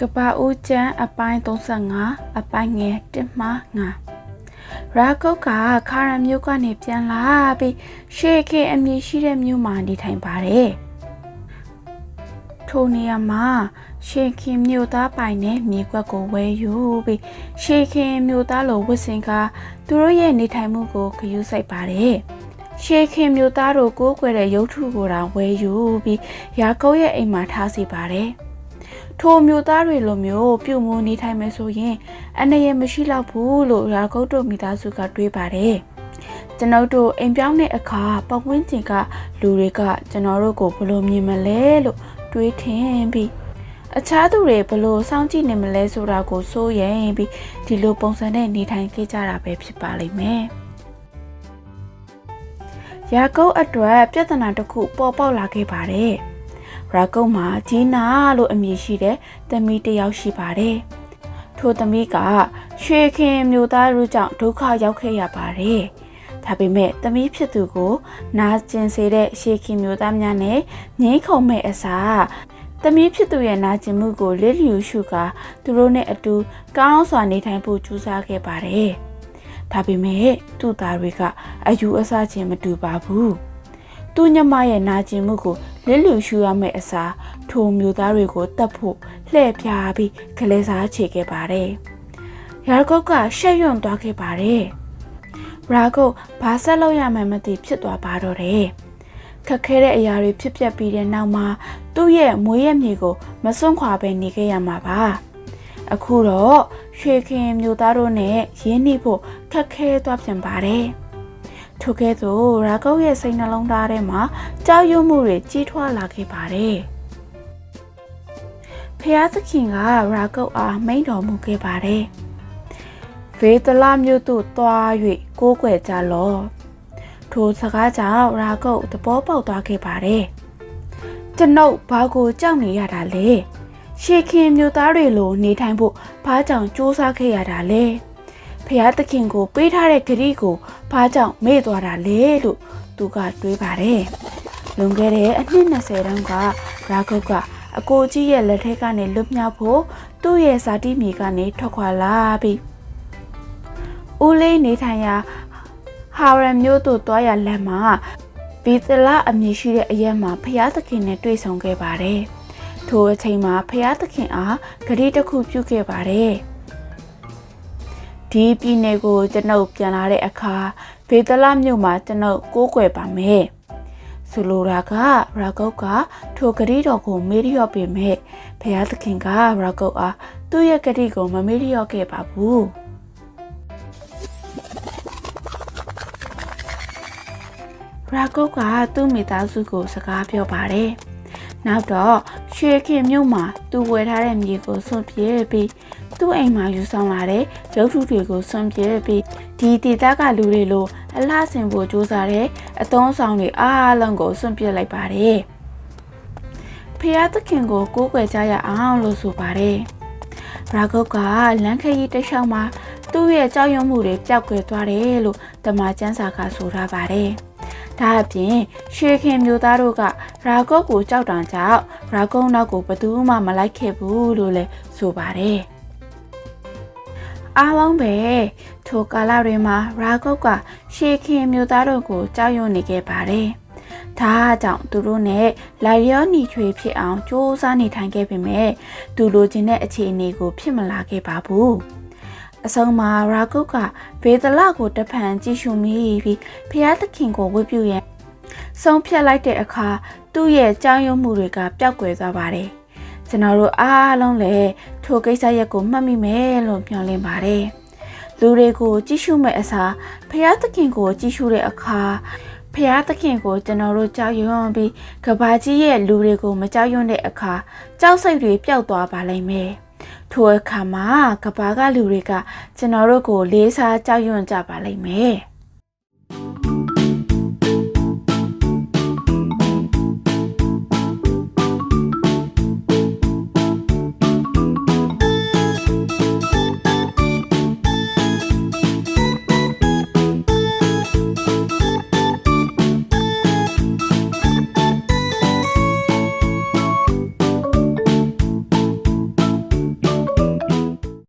ကပဦးကျန်းအပိုင်း35အပိုင်းငယ်1မှ9ရာကုတ်ကခါရမျိုးကနေပြန်လာပြီးရှေခေအမည်ရှိတဲ့မြို့မှာနေထိုင်ပါတယ်ထိုနေရာမှာရှေခင်မြို့သားပိုင်တဲ့မြေကွက်ကိုဝဲယူပြီးရှေခင်မြို့သားလိုဝစ်စင်ကသူတို့ရဲ့နေထိုင်မှုကိုဂရုစိုက်ပါတယ်ရှေခင်မြို့သားတို့ကိုးကွယ်တဲ့ရုပ်ထုကိုတောင်ဝဲယူပြီးရာကုတ်ရဲ့အိမ်မှာထားစီပါတယ် ထိုမျိုးသားတွေလိုမျိုးပြုမှုနေထိုင်မယ်ဆိုရင်အနေရမရှိတော့ဘူးလို့ရာကုတ်တို့မိသားစုကတွေးပါတယ်ကျွန်တော်တို့အိမ်ပြောင်းတဲ့အခါပတ်ဝန်းကျင်ကလူတွေကကျွန်တော်တို့ကိုဘယ်လိုမြင်မလဲလို့တွေးထင်ပြီးအခြားသူတွေဘယ်လိုစောင့်ကြည့်နေမလဲဆိုတာကိုစိုးရိမ်ပြီးဒီလိုပုံစံနဲ့နေထိုင်ခဲ့ကြတာပဲဖြစ်ပါလိမ့်မယ်။ရာကုတ်အတွက်ပြဿနာတစ်ခုပေါ်ပေါက်လာခဲ့ပါတယ်။ ရာကုတ်မှာဂျီနာလို့အမည်ရှိတဲ့သမီးတစ်ယောက်ရှိပါတယ်။ထိုသမီးကရွှေခင်မျိုးသားတို့ကြောင့်ဒုက္ခရောက်ခဲ့ရပါတယ်။ဒါပေမဲ့သမီးဖြစ်သူကို နာကျင်စေတဲ့ရှေခင်မျိုးသားများနဲ့ငိမ့်ခုံမဲ့အစားသမီးဖြစ်သူရဲ့နာကျင်မှုကိုလစ်လျူရှုကာသူတို့နဲ့အတူကောင်းစွာနေထိုင်ဖို့ကြိုးစားခဲ့ပါတယ်။ဒါပေမဲ့သူ့သားတွေကအယူအဆချင်းမတူပါဘူး။ သူ့ညမရဲ့နာကျင်မှုကိုလစ်လျူရှုရမယ့်အစားထိုမျိုးသားတွေကိုတတ်ဖို့လှည့်ပြားပြီးကလေးစားချေခဲ့ပါတယ်။ရာဂုတ်ကရှက်ရွံ့သွားခဲ့ပါတယ်။ရာဂုတ်ဘာဆက်လုပ်ရမှန်းမသိဖြစ်သွားပါတော့တယ်။ခက်ခဲတဲ့အရာတွေဖြစ်ပျက်ပြီးတဲ့နောက်မှာသူ့ရဲ့မွေးရမြေကိုမစွန့်ခွာပဲနေခဲ့ရမှာပါအခုတော့ရွှေခင်မျိုးသားတို့နဲ့ရင်းနှီးဖို့ခက်ခဲသွားပြန်ပါတယ် ထို့ကဲ့သို့ရာကုတ်ရဲ့စိတ်နှလုံးသားထဲမှာကြောက်ရွံ့မှုတွေကြီးထွားလာခဲ့ပါတယ်ဖျားသခင်ကရာကုတ်အားမိန့်တော်မူခဲ့ပါတယ်ဗေဒလာမြို့သို့သွား၍ကိုးကွယ်ကြလော့ထိုစကားကြောင့်ရာကုတ်သဘောပေါက်သွားခဲ့ပါတယ်။ကျွန်ုပ်ဘာကိုကြောက်နေရတာလဲ။ရှေခင်မျိုးသားတွေလိုနေထိုင်ဖို့ဘာကြောင့်စူးစမ်းခဲ့ရတာလဲ။ ဖျားသခင်ကို ပေးထားတဲ့ဂရီကိုဘာကြောင့်မေ့သွားတာလဲလို့သူကတွေးပါတယ်။လွန်ခဲ့တဲ့အနှစ်20တောင်းကရာဂုတ်ကအကိုကြီးရဲ့လက်ထက်ကနေလွတ်မြောက်ဖို့သူ့ရဲ့ဇာတိမြေကနေထွက်ခွာလာပြီးဦးလေးနေထိုင်ရာဟာရန်မျိုးတို့တွားရလမ်းမှာဗီသလအမည်ရှိတဲ့အရက်မှာဖျားသခင်နဲ့တွေ့ဆုံခဲ့ပါတယ်။ထိုအချိန်မှာဖျားသခင်အားဂရီတစ်ခုပြုခဲ့ပါတယ်။ ဒီပြည်နယ်ကိုကျွန်ုပ်ပြန်လာတဲ့အခါဗေသလမြို့မှာကျွန်ုပ်ကိုးကွယ်ပါမယ်။ဆိုလိုတာကရာဂုတ်ကထိုဂရီတော်ကိုမေးလျော့ပေမဲ့ဖျားသခင်ကရာဂုတ်အားသူ့ရဲ့ဂရီကိုမမေးလျော့ခဲ့ပါဘူး။ရာကုတ်ကသူ့မိသားစုကိုစကားပြောပါတယ်။နောက်တော့ ရွှေခင်မြို့မှာသူဝယ်ထားတဲ့မြေကိုစွန့်ပြေးပြီးသူ့အိမ်မှာယူဆောင်လာတဲ့ရုပ်ထုတွေကိုစွန့်ပြေးပြီးဒီဒေသကလူတွေလိုအလှဆင်ဖို့ကြိုးစားတဲ့အသုံးဆောင်တွေအားလုံးကိုစွန့်ပြေးလိုက်ပါတယ်။ဖျားသခင်ကိုကိုးကွယ်ကြရအောင်လို့ဆိုပါတယ်။ရာဂုတ်ကလမ်းခရီးတစ်လျှောက်မှာသူ့ရဲ့ကြောက်ရွံ့မှုတွေပျောက်ကွယ်သွားတယ်လို့တမန်ကျမ်းစာကဆိုထားပါတယ်။ ဒါအပြင်ရွှေခင်မျိုးသားတို့ကရာဂုတ်ကိုကြောက်တံကြောင့်ရာဂုတ်နောက်ကိုဘသူမှမလိုက်ခဲ့ဘူးလို့လည်းဆိုပါတယ်အားလုံးပဲထိုကာလတွေမှာရာဂုတ်ကရှေခင်မျိုးသားတို့ကိုကြောက်ရွံ့နေခဲ့ပါတယ်။ဒါကြောင့်သူတို့နဲ့လိုက်ရောညီချွေဖြစ်အောင်စ조사နေထိုင်ခဲ့ပေမဲ့သူလိုချင်တဲ့အခြေအနေကိုဖြစ်မလာခဲ့ပါဘူး။ အဆုံးမှာရာဂုတ်ကဘေဒလကိုတဖန်ကြည့်ရှုမိပြီးဖျားသခင်ကိုဝတ်ပြုရန်ဆုံးဖြတ်လိုက်တဲ့အခါသူ့ရဲ့ကြောင်းရွံ့မှုတွေကပျောက်ကွယ်သွားပါတယ်။ကျွန်တော်တို့အားလုံးလည်းထိုကိစ္စရက်ကိုမှတ်မိမယ်လို့မျှော်လင့်ပါတယ်။လူတွေကိုကြည့်ရှုမဲ့အစားဖျားသခင်ကိုကြည့်ရှုတဲ့အခါဖျားသခင်ကိုကျွန်တော်တို့ကြောက်ရွံ့ပြီးကဘာကြီးရဲ့လူတွေကိုမကြောက်ရွံ့တဲ့အခါကြောက်စိတ်တွေပျောက်သွားပါလိမ့်မယ်။ ထိုအခါမှာကဘာကလူတွေကကျွန်တော်တို့ကိုလေးစားကြောက်ရွံ့ကြပါလိမ့်မယ်။